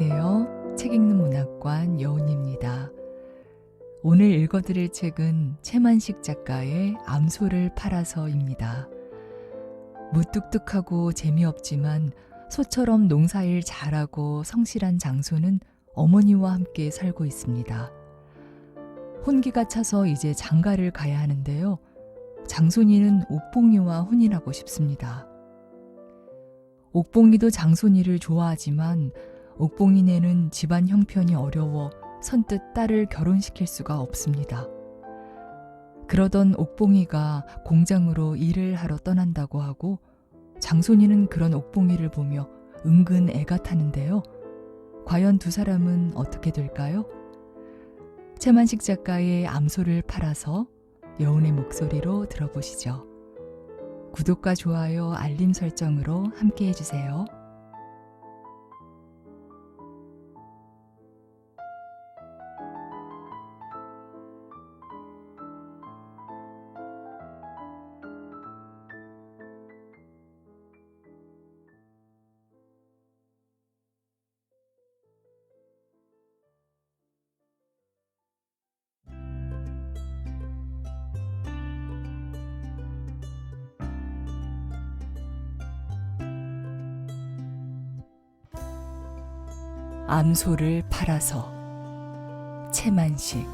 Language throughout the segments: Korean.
안녕하세요. 책 읽는 문학관 여운입니다. 오늘 읽어드릴 책은 최만식 작가의 암소를 팔아서입니다. 무뚝뚝하고 재미없지만 소처럼 농사일 잘하고 성실한 장소는 어머니와 함께 살고 있습니다. 혼기가 차서 이제 장가를 가야 하는데요. 장손이는 옥봉이와 혼인하고 싶습니다. 옥봉이도 장손이를 좋아하지만 옥봉이네는 집안 형편이 어려워 선뜻 딸을 결혼시킬 수가 없습니다. 그러던 옥봉이가 공장으로 일을 하러 떠난다고 하고 장손이는 그런 옥봉이를 보며 은근 애가 타는데요. 과연 두 사람은 어떻게 될까요? 최만식 작가의 암소를 팔아서 여운의 목소리로 들어보시죠. 구독과 좋아요, 알림 설정으로 함께 해주세요. 암소를 팔아서 채만식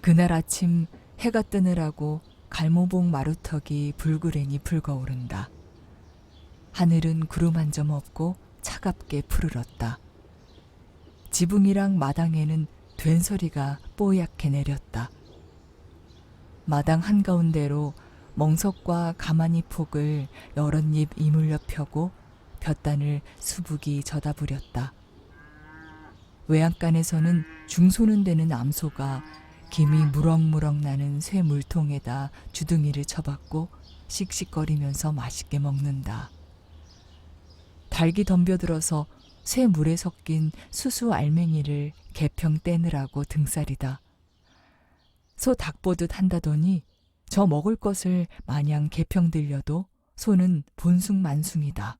그날 아침 해가 뜨느라고 갈모봉 마루턱이 불그레니 불거오른다. 하늘은 구름 한 점 없고 차갑게 푸르렀다. 지붕이랑 마당에는 된소리가 뽀얗게 내렸다. 마당 한가운데로 멍석과 가마니 폭을 여럿 입 이물려 펴고 볕단을 수북이 져다부렸다. 외양간에서는 중소는 되는 암소가 김이 무럭무럭 나는 쇠 물통에다 주둥이를 쳐박고 씩씩거리면서 맛있게 먹는다. 닭이 덤벼들어서 쇠 물에 섞인 수수 알맹이를 개평 떼느라고 등살이다. 소 닭 보듯 한다더니 저 먹을 것을 마냥 개평 들려도 소는 본숭만숭이다.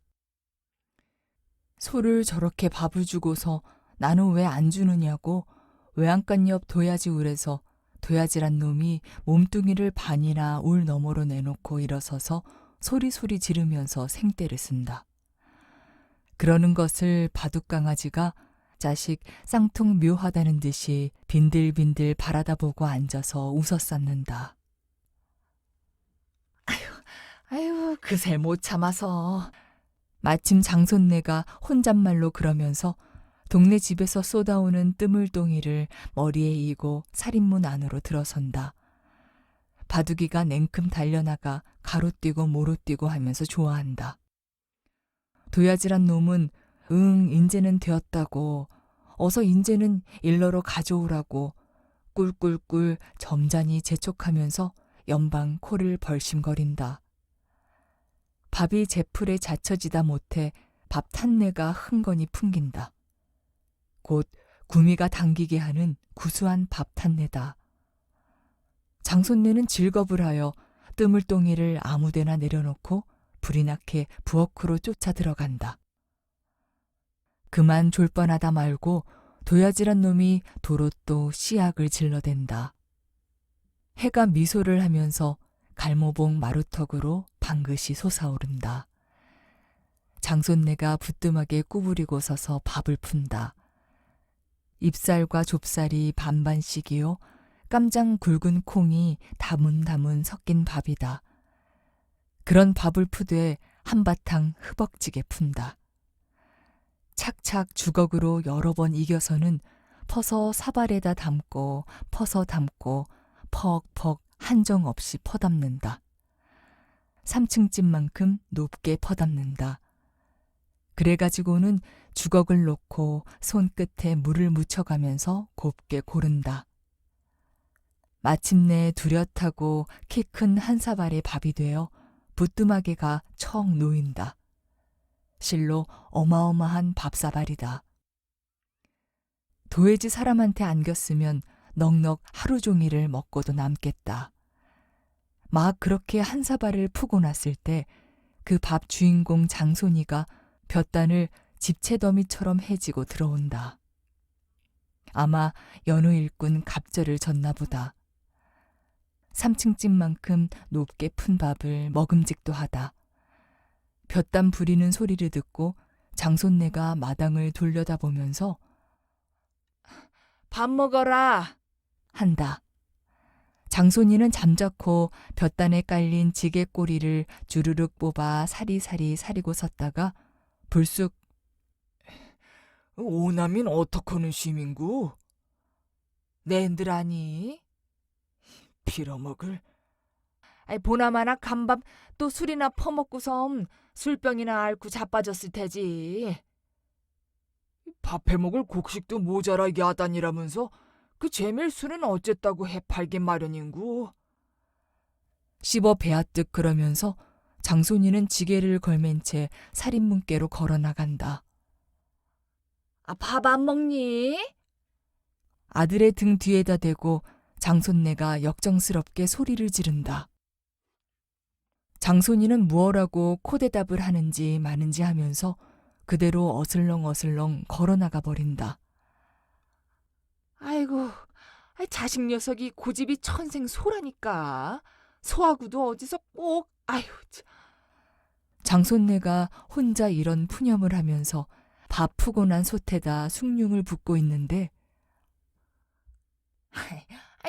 소를 저렇게 밥을 주고서 나는 왜 안 주느냐고 외양간 옆 도야지 울에서 도야지란 놈이 몸뚱이를 반이나 울 너머로 내놓고 일어서서 소리소리 지르면서 생떼를 쓴다. 그러는 것을 바둑강아지가 자식 쌍퉁 묘하다는 듯이 빈들빈들 바라다 보고 앉아서 웃었었는다. 아유, 아유, 그새 못 참아서. 마침 장손네가 혼잣말로 그러면서 동네 집에서 쏟아오는 뜨물동이를 머리에 이고 살인문 안으로 들어선다. 바둑이가 냉큼 달려나가 가로 뛰고 모로 뛰고 하면서 좋아한다. 도야지란 놈은 응 인제는 되었다고 어서 인제는 일러로 가져오라고 꿀꿀꿀 점잖이 재촉하면서 연방 코를 벌심거린다. 밥이 제풀에 자처지다 못해 밥 탄내가 흥건히 풍긴다. 곧 구미가 당기게 하는 구수한 밥 탄내다. 장손네는 즐겁을 하여 뜨물동이를 아무데나 내려놓고 불이 나게 부엌으로 쫓아 들어간다. 그만 졸 뻔하다 말고 도야지란 놈이 도로 또 씨약을 질러댄다. 해가 미소를 하면서 갈모봉 마루턱으로 방긋이 솟아오른다. 장손네가 부뚜하게 구부리고 서서 밥을 푼다. 입살과 좁쌀이 반반씩이요. 깜장 굵은 콩이 다문다문 섞인 밥이다. 그런 밥을 푸되 한바탕 흐벅지게 푼다. 착착 주걱으로 여러 번 이겨서는 퍼서 사발에다 담고 퍼서 담고 퍽퍽 한정 없이 퍼담는다. 3층 집만큼 높게 퍼담는다. 그래가지고는 주걱을 놓고 손끝에 물을 묻혀가면서 곱게 고른다. 마침내 두렷하고 키 큰 한 사발의 밥이 되어 부뚜마개가 척 놓인다. 실로 어마어마한 밥사발이다. 도해지 사람한테 안겼으면 넉넉 하루 종일을 먹고도 남겠다. 막 그렇게 한 사발을 푸고 났을 때 그 밥 주인공 장손이가 볕단을 집채더미처럼 해지고 들어온다. 아마 연우 일꾼 갑절을 졌나 보다. 3층 집만큼 높게 푼 밥을 먹음직도 하다. 볕단 부리는 소리를 듣고 장손네가 마당을 돌려다보면서 밥 먹어라. 한다. 장손이는 잠자코 볕단에 깔린 지게 꼬리를 주르륵 뽑아 사리사리 사리고 섰다가 불쑥 오남인 어떡하는 시민구? 낸들 아니? 빌어먹을. 아이 보나마나 간밤 또 술이나 퍼먹고섬 술병이나 앓고 자빠졌을 테지. 밥해 먹을 곡식도 모자라 야단이라면서 그 재밀 술은 어쨌다고 해팔긴 마련인구. 씹어 베앗듯 그러면서 장손이는 지게를 걸맨 채 살인문께로 걸어 나간다. 아 밥 안 먹니? 아들의 등 뒤에다 대고 장손네가 역정스럽게 소리를 지른다. 장손이는 무엇라고 코대답을 하는지 마는지 하면서 그대로 어슬렁어슬렁 걸어나가 버린다. 아이고, 아이, 자식 녀석이 고집이 천생 소라니까. 소하고도 어디서 꼭, 참. 장손네가 혼자 이런 푸념을 하면서 밥 푸고 난 솥에다 숭늉을 붓고 있는데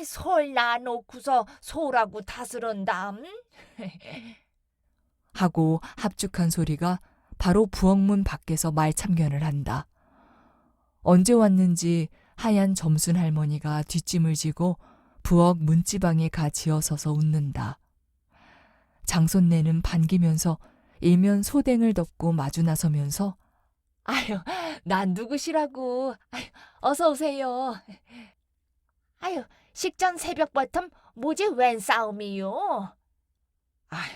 솔 놔놓고서 소라고 다스런담. 하고 합죽한 소리가 바로 부엌문 밖에서 말참견을 한다. 언제 왔는지 하얀 점순 할머니가 뒷짐을 지고 부엌 문지방에 가 지어서서 웃는다. 장손네는 반기면서 일면 소댕을 덮고 마주 나서면서 아유, 난 누구시라고. 아유, 어서 오세요. 아유, 식전 새벽 버텀 뭐지 웬 싸움이요? 아이,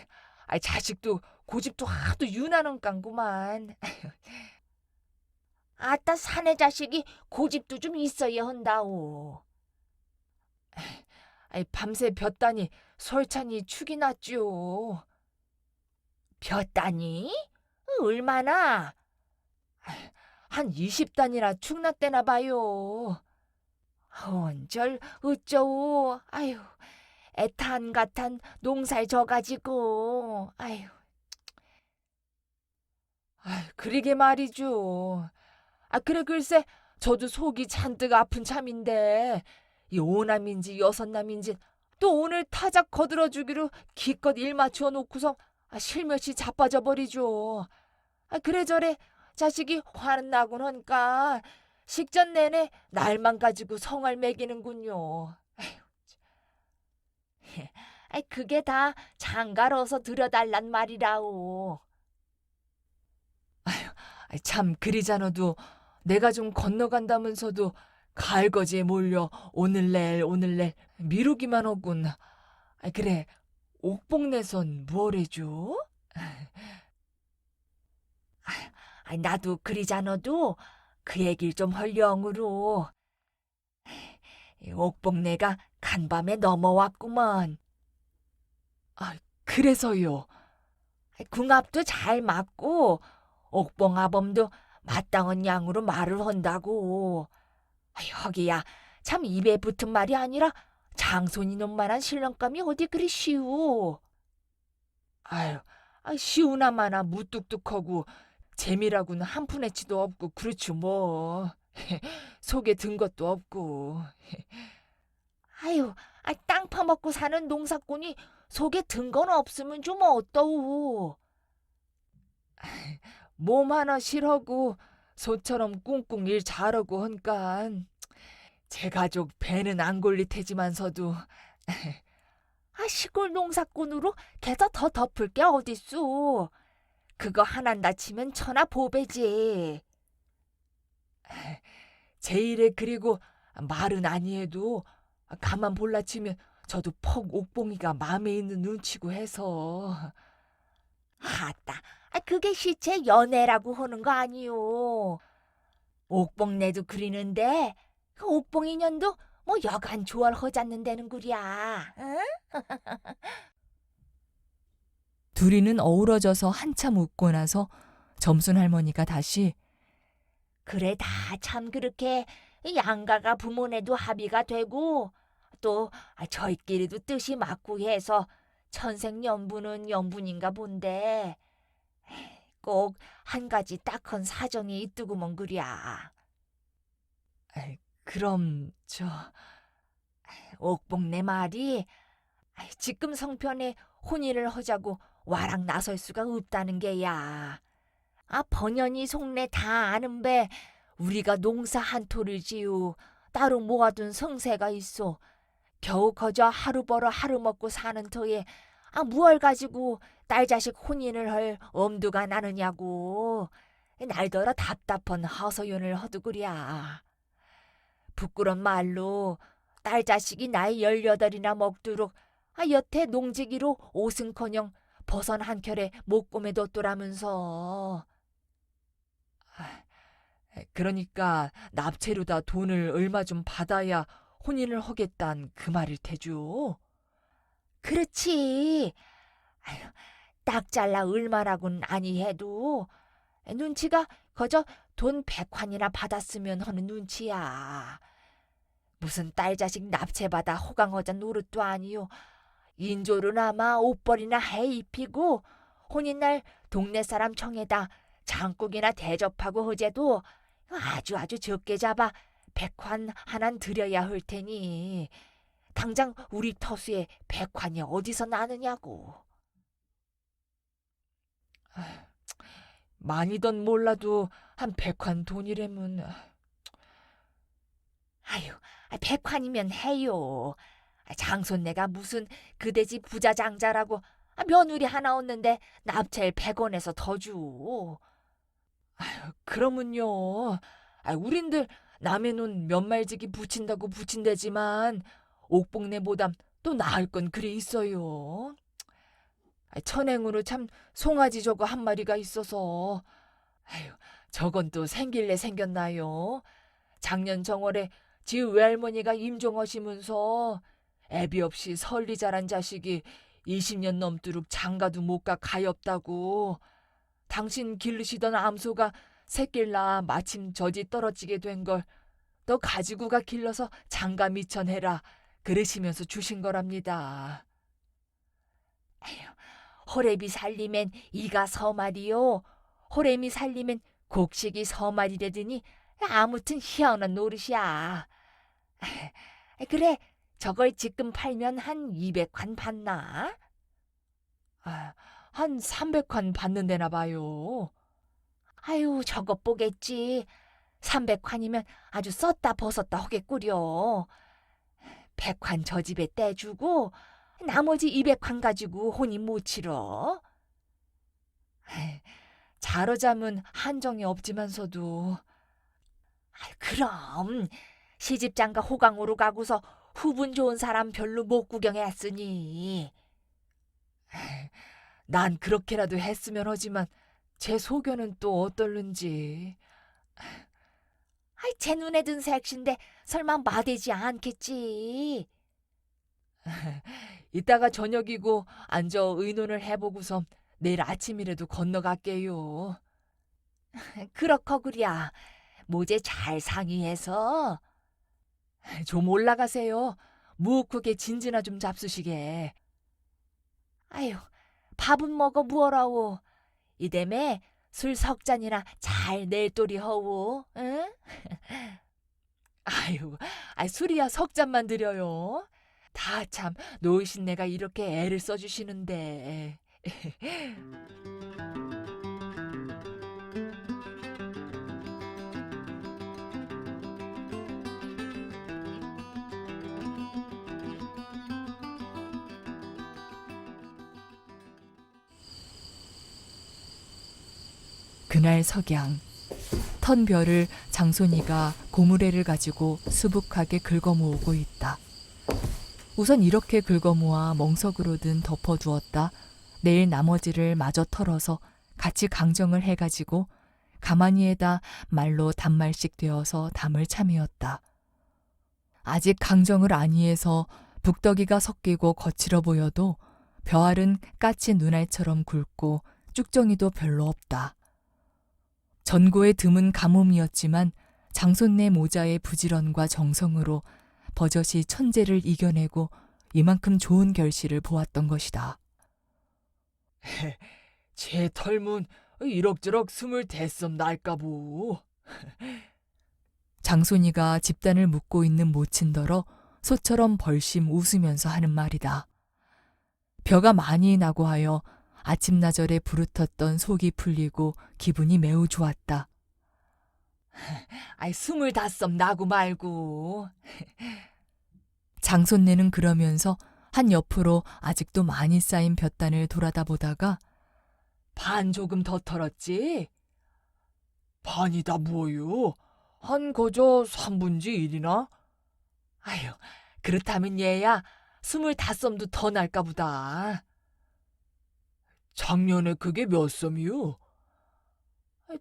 아이 자식도 고집도 하도 유난한 깡구만. 아따 사내 자식이 고집도 좀 있어야 한다오. 아이 밤새 볕다니 설찬이 축이 났죠. 볕다니? 얼마나? 한 20단이나 축났대나 봐요. 언절 어쩌오. 아유, 애탄 같은 농사에 져가지고. 아유. 아유, 그러게 말이죠. 아, 그래 글쎄 저도 속이 잔뜩 아픈 참인데 이 오남인지 여섯남인지 또 오늘 타작 거들어 주기로 기껏 일 맞추어 놓고서 아, 실며시 자빠져 버리죠. 아, 그래저래 자식이 화는 나곤 하니까 식전 내내 날만 가지고 성을 매기는군요. 참. 아이, 그게 다 장가로서 들여달란 말이라오. 아휴, 참 그리잖아도 내가 좀 건너간다면서도 가을거지에 몰려 오늘 내일 오늘 내일 미루기만 하군. 아 그래 옥복내선 무얼해줘? 아, 나도 그리잖아도 그 얘길 좀 헐령으로. 옥복내가 간밤에 넘어왔구먼. 아, 그래서요. 궁합도 잘 맞고 옥봉아범도 마땅한 양으로 말을 한다고. 아, 여기야 참 입에 붙은 말이 아니라 장손이 놈만한 신랑감이 어디 그리 쉬우. 아유, 아, 쉬우나마나 무뚝뚝하고 재미라고는 한 푼에치도 없고 그렇죠 뭐. 속에 든 것도 없고. 아유, 아, 땅 파먹고 사는 농사꾼이 속에 든 건 없으면 좀 어떠우. 몸 하나 실하고 소처럼 꿍꿍 일 잘하고 헌깐 제 가족 배는 안 골리 테지만서도 아 시골 농사꾼으로 게다 더 덮을 게 어딨소 그거 하나 다치면 천하 보배지 제 일에 그리고 말은 아니해도 가만 볼라치면 저도 퍽 옥봉이가 마음에 있는 눈치고 해서 아따 아, 그게 시체 연애라고 하는 거 아니요. 옥봉내도 그리는데 그 옥봉 인연도 뭐 여간 허잡는다는 구랴. 응? 둘이는 어우러져서 한참 웃고 나서 점순 할머니가 다시 그래 다 참 그렇게 양가가 부모네도 합의가 되고 또 아, 저희끼리도 뜻이 맞고 해서 천생 연분은 연분인가 본데 꼭 한 가지 딱한 사정이 있드구먼 그랴. 그럼 저 옥봉 내 말이 아이, 지금 성편에 혼인을 하자고 와랑 나설 수가 없다는 게야. 아 번연이 속내 다 아는 배 우리가 농사 한 토를 지우 따로 모아둔 성세가 있어. 겨우 거저 하루 벌어 하루 먹고 사는 터에 아 무얼 가지고 딸 자식 혼인을 할 엄두가 나느냐고. 날더러 답답한 허서연을 허두구랴. 부끄런 말로 딸 자식이 나이 열여덟이나 먹도록 아 여태 농지기로 옷은커녕 버선 한 켤에 못 꼬매뒀더라면서. 그러니까 납체로다 돈을 얼마 좀 받아야 혼인을 하겠단 그 말일 테죠. 그렇지. 아유 딱 잘라 얼마라곤 아니 해도 눈치가 거저 돈 백환이나 받았으면 하는 눈치야. 무슨 딸 자식 납치받아 호강허자 노릇도 아니요 인조로나마 옷벌이나 해 입히고 혼인날 동네 사람 청에다 장국이나 대접하고 허제도 아주 아주 적게 잡아 백환 하나 드려야 할 테니 당장 우리 터수에 백환이 어디서 나느냐고. 많이던 몰라도 한 백환 돈이라면 아유, 아, 백환이면 해요. 아, 장손내가 무슨 그대지 부자 장자라고 아, 며느리 하나 없는데 납치를 백원에서 더 주. 그러면요. 아, 우린들 남의 눈 몇말지기 붙인다고 붙인대지만 옥복내보담 또 나을 건 그리 있어요. 아, 천행으로 참 송아지 저거 한 마리가 있어서 아유, 저건 또 생길래 생겼나요? 작년 정월에 지 외할머니가 임종하시면서 애비 없이 설리 자란 자식이 20년 넘도록 장가도 못 가 가엾다고 당신 기르시던 암소가 새끼를 낳아 마침 저지 떨어지게 된 걸 너 가지고 가 길러서 장가 미천해라 그러시면서 주신 거랍니다. 호래비 살리면 이가 서말이요. 호래미 살리면 곡식이 서말이라더니 아무튼 희한한 노릇이야. 그래, 저걸 지금 팔면 한 200환 받나? 아, 한 300환 받는 데나 봐요. 아유, 저것 보겠지. 300환이면 아주 썼다 벗었다 하겠구려. 100환 저 집에 떼주고 나머지 200환 가지고 혼인 못 치러. 자러자면 한정이 없지만서도 그럼 시집장가 호강으로 가고서 후분 좋은 사람 별로 못 구경했으니. 난 그렇게라도 했으면 하지만 제 소견은 또 어떨는지 아이, 제 눈에 든 색신데 설마 마대지 않겠지. 이따가 저녁이고 앉아 의논을 해보고서 내일 아침이라도 건너갈게요. 그렇거구랴. 모제 잘 상의해서. 좀 올라가세요. 무크게 진지나 좀 잡수시게. 아유, 밥은 먹어 무어라오. 이대매 술석 잔이나 잘 내돌이 허우, 응? 아유, 아 술이야 석 잔만 드려요. 다 참 노이신 내가 이렇게 애를 써주시는데. 그날 석양 턴별을 장손이가 고무래를 가지고 수북하게 긁어모으고 있다. 우선 이렇게 긁어모아 멍석으로든 덮어두었다. 내일 나머지를 마저 털어서 같이 강정을 해가지고 가마니에다 말로 단말씩 되어서 담을 참이었다. 아직 강정을 아니해서 북덕이가 섞이고 거칠어 보여도 벼알은 까치 눈알처럼 굵고 쭉정이도 별로 없다. 전고의 드문 가뭄이었지만 장손네 모자의 부지런과 정성으로 버젓이 천재를 이겨내고 이만큼 좋은 결실을 보았던 것이다. 제 털문 이럭저럭 스물 대썸 날까부. 장손이가 집단을 묶고 있는 모친더러 소처럼 벌심 웃으면서 하는 말이다. 벼가 많이 나고 하여 아침나절에 부르텄던 속이 풀리고 기분이 매우 좋았다. 아이 스물 다썸 나고 말고. 장손네는 그러면서 한 옆으로 아직도 많이 쌓인 볕단을 돌아다 보다가 반 조금 더 털었지? 반이다 뭐요? 한 거저 3분지 1이나? 아유, 그렇다면 얘야 스물 다썸도 더 날까 보다. 작년에 그게 몇 섬이요?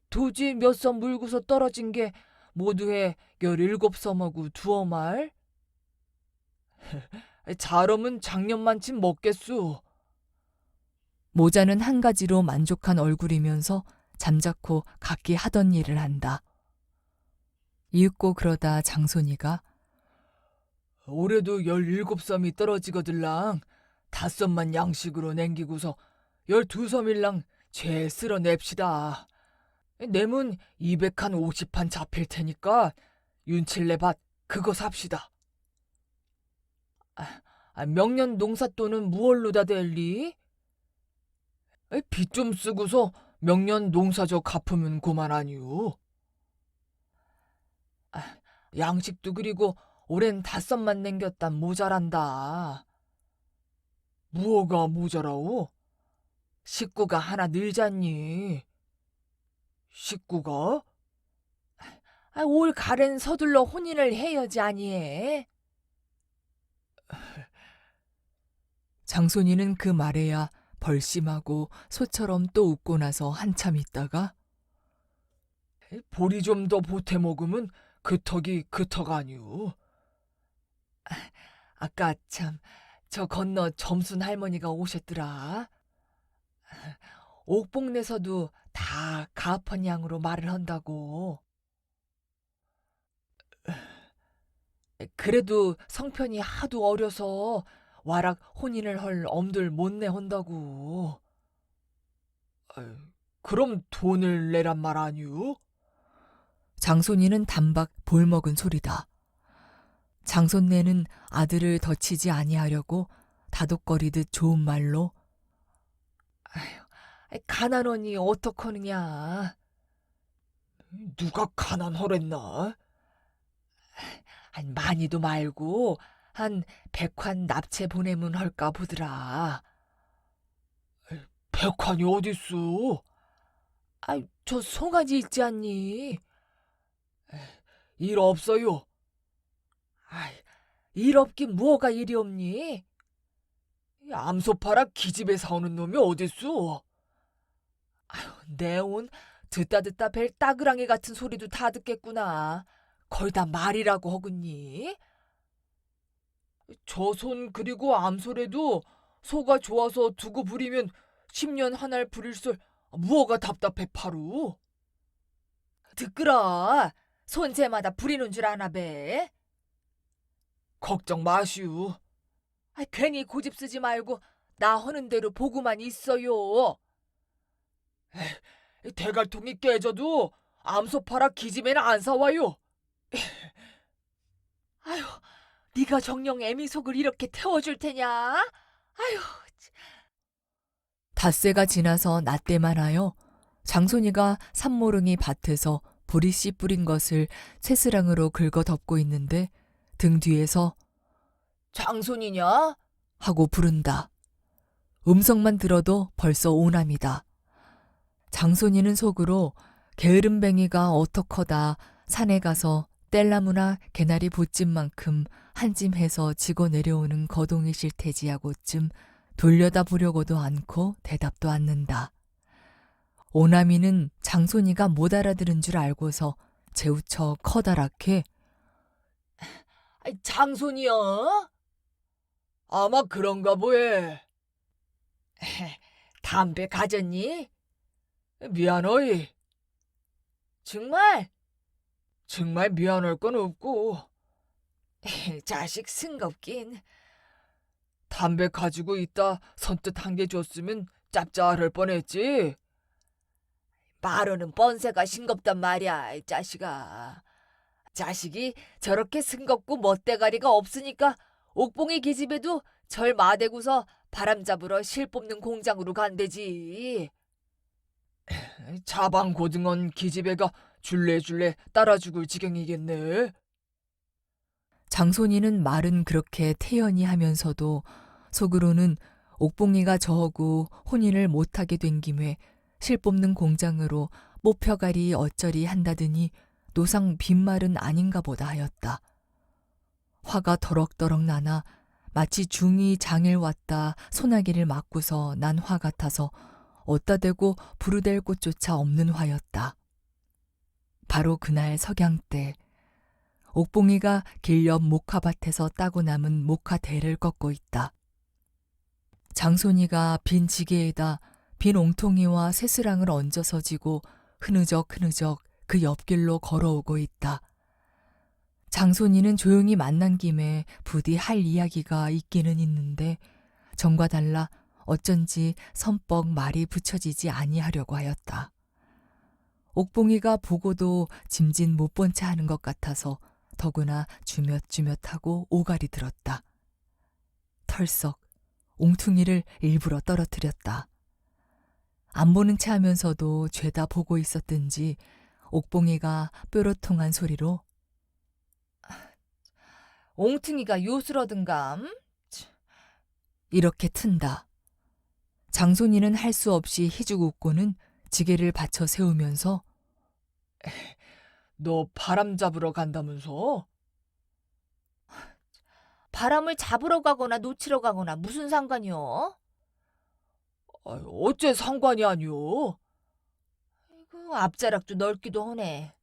도지 몇 섬 물고서 떨어진 게 모두에 열일곱 섬하고 두어 말? 잘하면 작년만치 먹겠수. 모자는 한 가지로 만족한 얼굴이면서 잠자코 각기 하던 일을 한다. 이윽고 그러다 장손이가 올해도 열일곱 섬이 떨어지거들랑 다섯 섬만 양식으로 남기고서 열두 섬일랑 죄 쓸어냅시다. 내문 이백한 오십판 잡힐 테니까 윤칠레밭 그거 삽시다. 아, 아, 명년 농사돈은 무얼로다 댈리? 빚 좀 쓰고서 명년 농사저 갚으면 고만 아니오. 아, 양식도 그리고 올해는 다섯만 남겼단 모자란다. 무엇가 모자라오? 식구가 하나 늘잖니. 식구가? 아, 올 가랜 서둘러 혼인을 해야지 아니에. 장손이는 그 말에야 벌심하고 소처럼 또 웃고 나서 한참 있다가 보리 좀 더 보태 먹으면 그 턱이 그 턱 아니오. 아, 아까 참 저 건너 점순 할머니가 오셨더라. 옥봉내서도 다 가펀 양으로 말을 한다고. 그래도 성편이 하도 어려서 와락 혼인을 할 엄들 못 내 한다고. 아유, 그럼 돈을 내란 말 아니오? 장손이는 단박 볼먹은 소리다. 장손네는 아들을 덧치지 아니하려고 다독거리듯 좋은 말로 가난하니 어떡하느냐. 누가 가난하랬나? 아니, 많이도 말고 한 백환 납체 보내면 할까 보더라. 백환이 어딨어? 아이, 저 송아지 있지 않니? 일 없어요. 아이, 일 없긴 뭐가 일이 없니? 이 암소 팔아 기집애 사오는 놈이 어딨어? 아유, 내온 듣다 듣다 벨 따그랑이 같은 소리도 다 듣겠구나. 거의 다 말이라고 허군니? 저손 그리고 암소래도 소가 좋아서 두고 부리면 10년 한알 부릴 쏠 무어가 답답해 파루? 듣끄라. 손재마다 부리는 줄 아나 배. 걱정 마시우. 아, 괜히 고집 쓰지 말고 나 하는 대로 보고만 있어요. 에이, 대갈통이 깨져도 암소 팔아 기집애는 안 사와요. 아휴, 네가 정녕 애미 속을 이렇게 태워줄 테냐? 아휴, 닷새가 지나서 낮때만 하여 장손이가 산모릉이 밭에서 보리 씨 뿌린 것을 쇠스랑으로 긁어 덮고 있는데 등 뒤에서 장손이냐? 하고 부른다. 음성만 들어도 벌써 오남이다. 장손이는 속으로 게으름뱅이가 어떡하다 산에 가서 뗄나무나 개나리 보찜만큼 한짐 해서 지고 내려오는 거동이 싫테지 하고쯤 돌려다 보려고도 않고 대답도 않는다. 오남이는 장손이가 못 알아들은 줄 알고서 재우쳐 커다랗게 장손이여? 아마 그런가 보해. 담배 가졌니? 미안하이. 정말? 정말 미안할 건 없고. 자식 승겁긴. 담배 가지고 있다 선뜻 한 개 줬으면 짭짤할 뻔했지. 말로는 뻔세가 싱겁단 말이야, 이 자식아. 자식이 저렇게 승겁고 멋대가리가 없으니까 옥봉이 기집애도 절 마대고서 바람 잡으러 실 뽑는 공장으로 간대지. 자방 고등언 기집애가 줄레줄레 따라 죽을 지경이겠네. 장손이는 말은 그렇게 태연히 하면서도 속으로는 옥봉이가 저하고 혼인을 못하게 된 김에 실 뽑는 공장으로 뽑혀가리 어쩌리 한다더니 노상 빈말은 아닌가 보다 하였다. 화가 더럭더럭 나나 마치 중이 장일 왔다 소나기를 맞고서 난 화 같아서 어따 대고 부르댈 곳조차 없는 화였다. 바로 그날 석양 때 옥봉이가 길 옆 목화밭에서 따고 남은 목화대를 꺾고 있다. 장손이가 빈 지게에다 빈 옹통이와 새스랑을 얹어서 지고 흐느적 흐느적 그 옆길로 걸어오고 있다. 장손이는 조용히 만난 김에 부디 할 이야기가 있기는 있는데 전과 달라 어쩐지 선뻑 말이 붙여지지 아니하려고 하였다. 옥봉이가 보고도 짐진 못 본 채 하는 것 같아서 더구나 주몇주몇하고 오갈이 들었다. 털썩 옹퉁이를 일부러 떨어뜨렸다. 안 보는 채 하면서도 죄다 보고 있었든지 옥봉이가 뾰로통한 소리로 옹퉁이가 요술어든감? 이렇게 튼다. 장손이는 할 수 없이 희죽 웃고는 지게를 받쳐 세우면서 너 바람 잡으러 간다면서? 바람을 잡으러 가거나 놓치러 가거나 무슨 상관이요? 어째 상관이 아니오? 아이고, 앞자락도 넓기도 하네.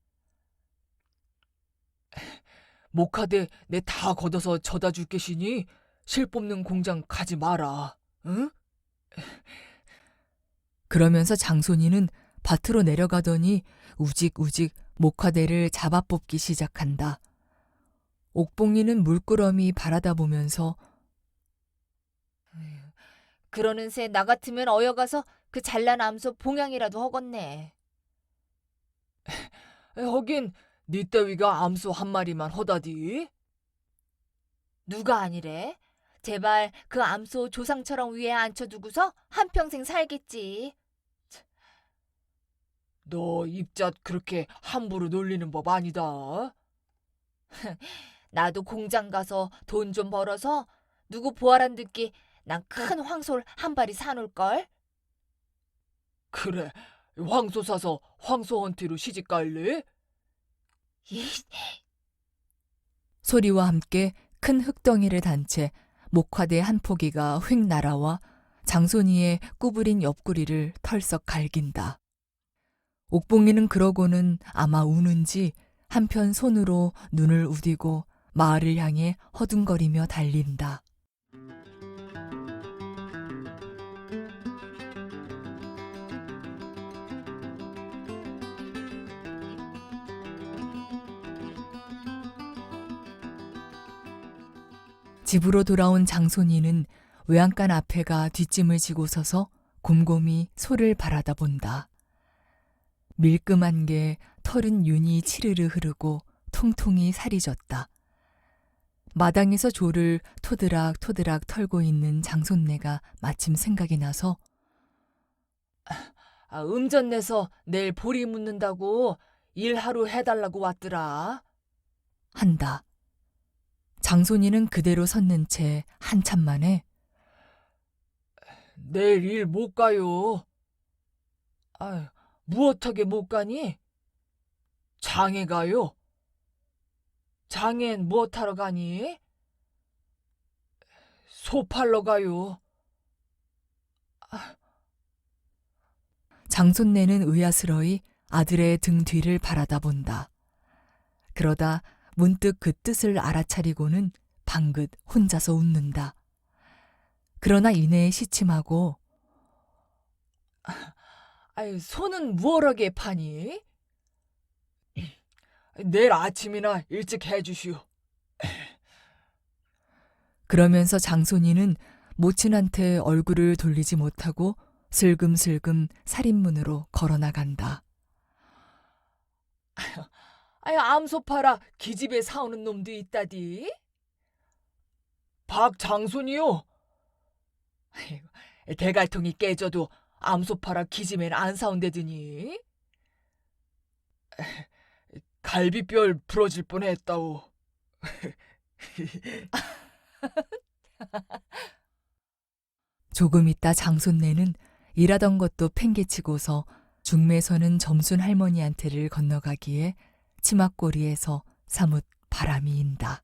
목화대 내 다 걷어서 져다 줄 게시니 실 뽑는 공장 가지 마라. 응? 그러면서 장손이는 밭으로 내려가더니 우직우직 목화대를 잡아 뽑기 시작한다. 옥봉이는 물끄러미 바라다 보면서 그러는 새 나 같으면 어여가서 그 잘난 암소 봉양이라도 허겄네. 하긴 니 따위가 암소 한 마리만 허다디? 누가 아니래? 제발 그 암소 조상처럼 위에 앉혀두고서 한평생 살겠지. 너 입잣 그렇게 함부로 놀리는 법 아니다. 나도 공장 가서 돈 좀 벌어서 누구 보아란 듣기 난 큰 황소를 한 발이 사놓을걸? 그래, 황소 사서 황소한테로 시집 갈래? 소리와 함께 큰 흙덩이를 단 채 목화대 한 포기가 휙 날아와 장손이의 구부린 옆구리를 털썩 갈긴다. 옥봉이는 그러고는 아마 우는지 한편 손으로 눈을 우디고 마을을 향해 허둥거리며 달린다. 집으로 돌아온 장손이는 외양간 앞에가 뒷짐을 지고 서서 곰곰이 소를 바라다 본다. 밀끔한 게 털은 윤이 치르르 흐르고 통통이 살이 졌다. 마당에서 조를 토드락 토드락 털고 있는 장손네가 마침 생각이 나서 아, 음전 내서 내일 보리 묻는다고 일 하루 해달라고 왔더라. 한다. 장손이는 그대로 섰는 채 한참 만에 내일 일 못 가요. 아유, 무엇하게 못 가니? 장에 가요. 장엔 무엇하러 가니? 소 팔러 가요. 장손네는 의아스러이 아들의 등 뒤를 바라다 본다. 그러다 문득 그 뜻을 알아차리고는 방긋 혼자서 웃는다. 그러나 이내에 시침하고 아유, 손은 무얼하게 파니? 내일 아침이나 일찍 해주시오. 그러면서 장손이는 모친한테 얼굴을 돌리지 못하고 슬금슬금 살인문으로 걸어나간다. 암소 팔아 기집애 사오는 놈도 있다디. 박장손이요. 아이고, 대갈통이 깨져도 암소 팔아 기집애는 안 사온대더니. 갈비뼈를 부러질 뻔했다오. 조금 있다 장손네는 일하던 것도 팽개치고서 중매서는 점순 할머니한테를 건너가기에 치맛꼬리에서 사뭇 바람이 인다.